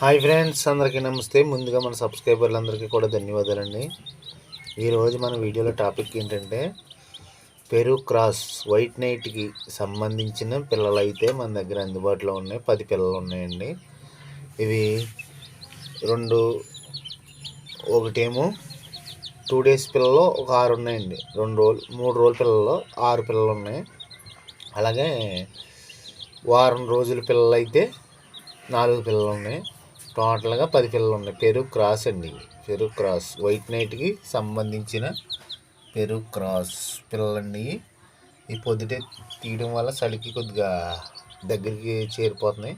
Hi friends అందరికీ నమస్తే. ముందుగా మన సబ్స్క్రైబర్లందరికీ కూడా ధన్యవాదాలండి. ఈరోజు మన వీడియోలో టాపిక్ ఏంటంటే పెరు క్రాస్ వైట్ నైట్కి సంబంధించిన పిల్లలు అయితే మన దగ్గర అందుబాటులో ఉన్నాయి. పది పిల్లలు ఉన్నాయండి. ఇవి రెండు ఒకటేమో టూ డేస్ పిల్లలు ఒక ఆరు ఉన్నాయండి. రెండు రోజులు మూడు రోజుల పిల్లలు ఆరు పిల్లలు ఉన్నాయి. అలాగే వారం రోజుల పిల్లలు అయితే నాలుగు పిల్లలు ఉన్నాయి. టోటల్గా పది పిల్లలు ఉన్నాయి పెరుగు క్రాస్ అండి ఇవి. పెరుగు క్రాస్. వైట్ నైట్కి సంబంధించిన పెరుగు క్రాస్ పిల్లలండి ఈ పొద్దుటే తీయడం వల్ల చలికి కొద్దిగా దగ్గరికి చేరిపోతున్నాయి.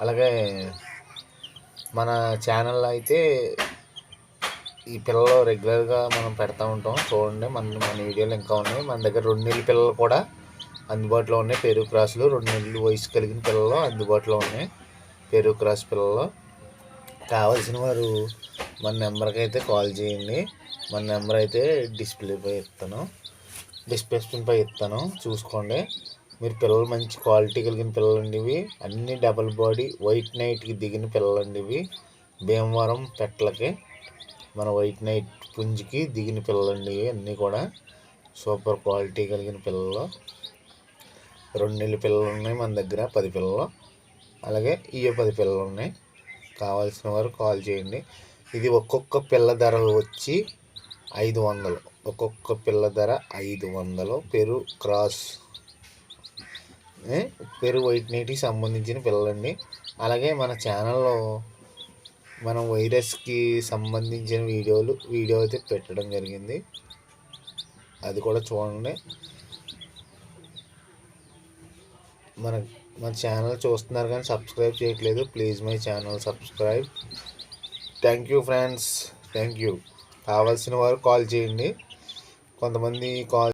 అలాగే మన ఛానల్లో అయితే ఈ పిల్లలు రెగ్యులర్గా మనం పెడతా ఉంటాం. చూడండి మన మన వీడియోలు ఇంకా ఉన్నాయి. మన దగ్గర రెండు నెలల పిల్లలు కూడా అందుబాటులో ఉన్నాయి. పెరుగు క్రాసులు రెండు నెలలు వయసు కలిగిన పిల్లలు అందుబాటులో ఉన్నాయి. పెరుగు క్రాస్ పిల్లలు. కావాల్సిన వారు మన నెంబర్కి అయితే కాల్ చేయండి. మన నెంబర్ అయితే డిస్ప్లేపై ఇస్తాను. డిస్ప్లేపై ఇస్తాను. చూసుకోండి. మీరు పిల్లలు మంచి క్వాలిటీ కలిగిన పిల్లలండి ఇవి అన్ని డబల్ బాడీ వైట్ నైట్కి దిగిన పిల్లలండి ఇవి భీమవరం పెట్టలకి మన వైట్ నైట్ పుంజికి దిగిన పిల్లలండి ఇవి అన్నీ కూడా. సూపర్ క్వాలిటీ కలిగిన పిల్లలు. రెండు నెలల పిల్లలు ఉన్నాయి మన దగ్గర పది పిల్లలు. అలాగే ఈ పది పిల్లలు ఉన్నాయి కావాల్సిన వారు కాల్ చేయండి. ఇది ఒక్కొక్క పిల్ల ధర వచ్చి ఐదు వందలు. ఒక్కొక్క పిల్ల ధర ఐదు వందలు. పెరు క్రాస్ పెరు వైట్ నీటికి సంబంధించిన పిల్లలండి. అలాగే మన ఛానల్లో మనం వైరస్కి సంబంధించిన వీడియోలు వీడియో అయితే పెట్టడం జరిగింది. అది కూడా చూడండి. మన మన ఛానల్ చూస్తున్నారు కానీ సబ్స్క్రైబ్ చేయట్లేదు. Please my channel subscribe thank you friends thank you కావాల్సిన వారు కాల్ చేయండి. కొంతమంది కాల్